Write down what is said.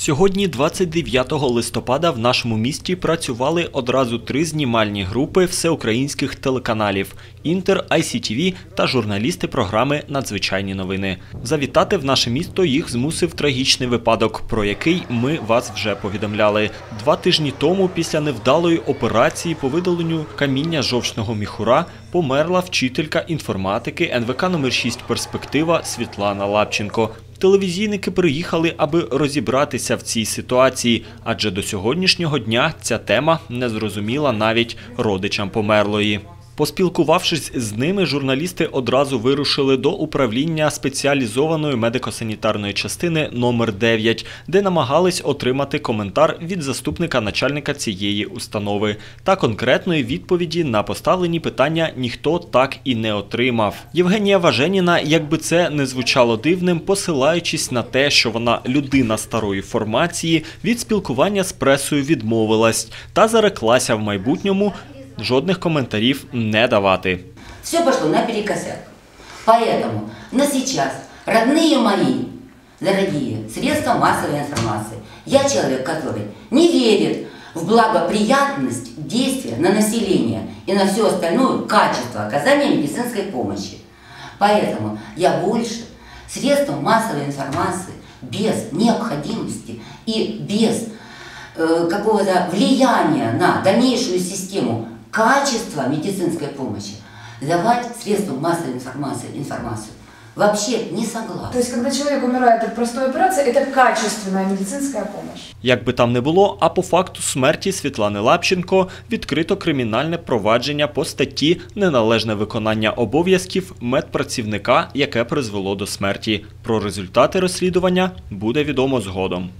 Сьогодні, 29 листопада, в нашому місті працювали одразу три знімальні групи всеукраїнських телеканалів Інтер, ICTV та журналісти програми Надзвичайні новини. Завітати в наше місто їх змусив трагічний випадок, про який ми вас вже повідомляли. Два тижні тому, після невдалої операції по видаленню каміння жовчного міхура, померла вчителька інформатики НВК номер 6 Перспектива Світлана Лапченко. Телевізійники приїхали, аби розібратися в цій ситуації, адже до сьогоднішнього дня ця тема не зрозуміла навіть родичам померлої. Поспілкувавшись з ними, журналісти одразу вирушили до управління спеціалізованої медико-санітарної частини номер 9 де намагались отримати коментар від заступника начальника цієї установи. Та конкретної відповіді на поставлені питання ніхто так і не отримав. Євгенія Важеніна, якби це не звучало дивним, посилаючись на те, що вона людина старої формації, від спілкування з пресою відмовилась та зареклася в майбутньому жодних коментарів не давати. Все пошло наперекосяк. Поэтому на сейчас, родные мои, дорогие, средства массовой информации, я человек, который не верит в благоприятность действия на население и на все остальное качество оказания медицинской помощи. Поэтому я больше средством массовой информации без необходимости и без э, какого-то влияния на дальнейшую систему качества медицинской помощи давать средствам массовой информации информацию вообще не согласна. То есть, когда человек умирает от простой операции, это качественная медицинская помощь. Як би там не було, а по факту смерті Світлани Лапченко відкрито кримінальне провадження по статті неналежне виконання обов'язків медпрацівника, яке призвело до смерті. Про результати розслідування буде відомо згодом.